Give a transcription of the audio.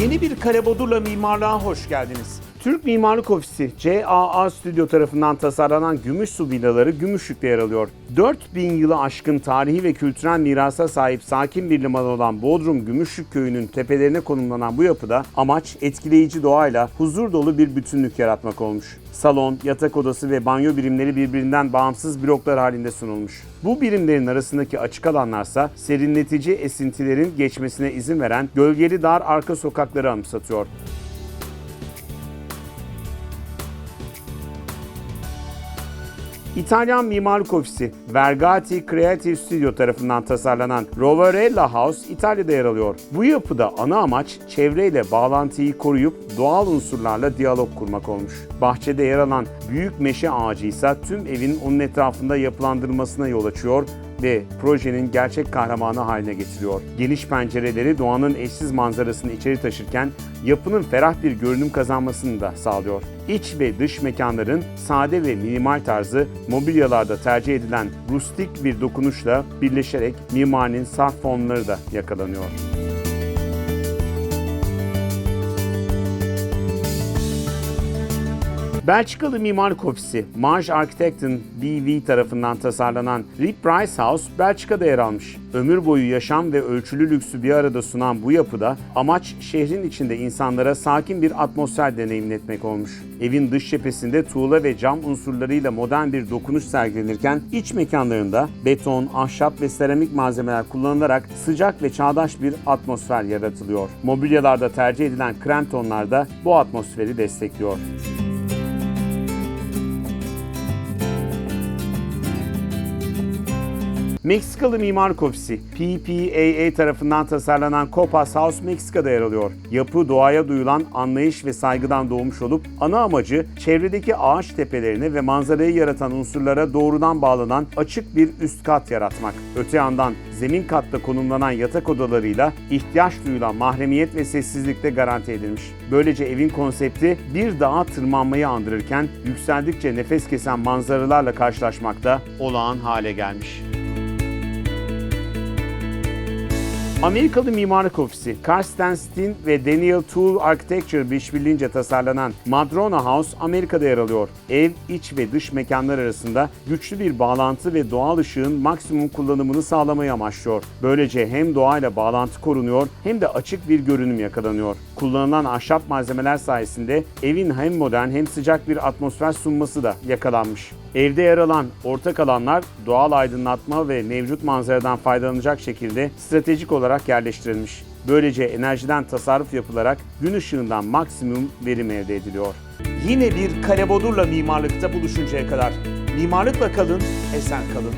Yeni bir kare bodurla mimarlığa hoş geldiniz. Türk Mimarlık Ofisi CAA Stüdyo tarafından tasarlanan Gümüşsu villaları Gümüşlük'te yer alıyor. 4000 yılı aşkın tarihi ve kültürel mirasa sahip sakin bir liman olan Bodrum Gümüşlük Köyü'nün tepelerine konumlanan bu yapıda amaç etkileyici doğayla huzur dolu bir bütünlük yaratmak olmuş. Salon, yatak odası ve banyo birimleri birbirinden bağımsız bloklar halinde sunulmuş. Bu birimlerin arasındaki açık alanlarsa serinletici esintilerin geçmesine izin veren gölgeli dar arka sokakları anımsatıyor. İtalyan Mimarlık Ofisi Vergati Creative Studio tarafından tasarlanan Rovarella House İtalya'da yer alıyor. Bu yapıda ana amaç çevreyle bağlantıyı koruyup doğal unsurlarla diyalog kurmak olmuş. Bahçede yer alan büyük meşe ağacı ise tüm evin onun etrafında yapılandırılmasına yol açıyor ve projenin gerçek kahramanı haline getiriyor. Geniş pencereleri doğanın eşsiz manzarasını içeri taşırken yapının ferah bir görünüm kazanmasını da sağlıyor. İç ve dış mekanların sade ve minimal tarzı mobilyalarda tercih edilen rustik bir dokunuşla birleşerek mimarinin saf formları da yakalanıyor. Belçikalı mimarlık ofisi Marge Architect'ın BV tarafından tasarlanan Rip Price House Belçika'da yer almış. Ömür boyu yaşam ve ölçülü lüksü bir arada sunan bu yapıda amaç şehrin içinde insanlara sakin bir atmosfer deneyimletmek olmuş. Evin dış cephesinde tuğla ve cam unsurlarıyla modern bir dokunuş sergilenirken iç mekanlarında beton, ahşap ve seramik malzemeler kullanılarak sıcak ve çağdaş bir atmosfer yaratılıyor. Mobilyalarda tercih edilen krem tonlar da bu atmosferi destekliyor. Meksikalı Mimarlık Ofisi PPAA tarafından tasarlanan Copas House Meksika'da yer alıyor. Yapı doğaya duyulan anlayış ve saygıdan doğmuş olup ana amacı çevredeki ağaç tepelerine ve manzarayı yaratan unsurlara doğrudan bağlanan açık bir üst kat yaratmak. Öte yandan zemin katta konumlanan yatak odalarıyla ihtiyaç duyulan mahremiyet ve sessizlik de garanti edilmiş. Böylece evin konsepti bir dağa tırmanmayı andırırken yükseldikçe nefes kesen manzaralarla karşılaşmakta olağan hale gelmiş. Amerikalı Mimarlık Ofisi, Karsten Steen ve Daniel Toole Architecture işbirliğince tasarlanan Madrona House Amerika'da yer alıyor. Ev, iç ve dış mekanlar arasında güçlü bir bağlantı ve doğal ışığın maksimum kullanımını sağlamayı amaçlıyor. Böylece hem doğayla bağlantı korunuyor hem de açık bir görünüm yakalanıyor. Kullanılan ahşap malzemeler sayesinde evin hem modern hem sıcak bir atmosfer sunması da yakalanmış. Evde yer alan ortak alanlar doğal aydınlatma ve mevcut manzaradan faydalanacak şekilde stratejik olarak yerleştirilmiş. Böylece enerjiden tasarruf yapılarak gün ışığından maksimum verim elde ediliyor. Yine bir Kalebodur'la mimarlıkta buluşuncaya kadar mimarlıkla kalın, esen kalın.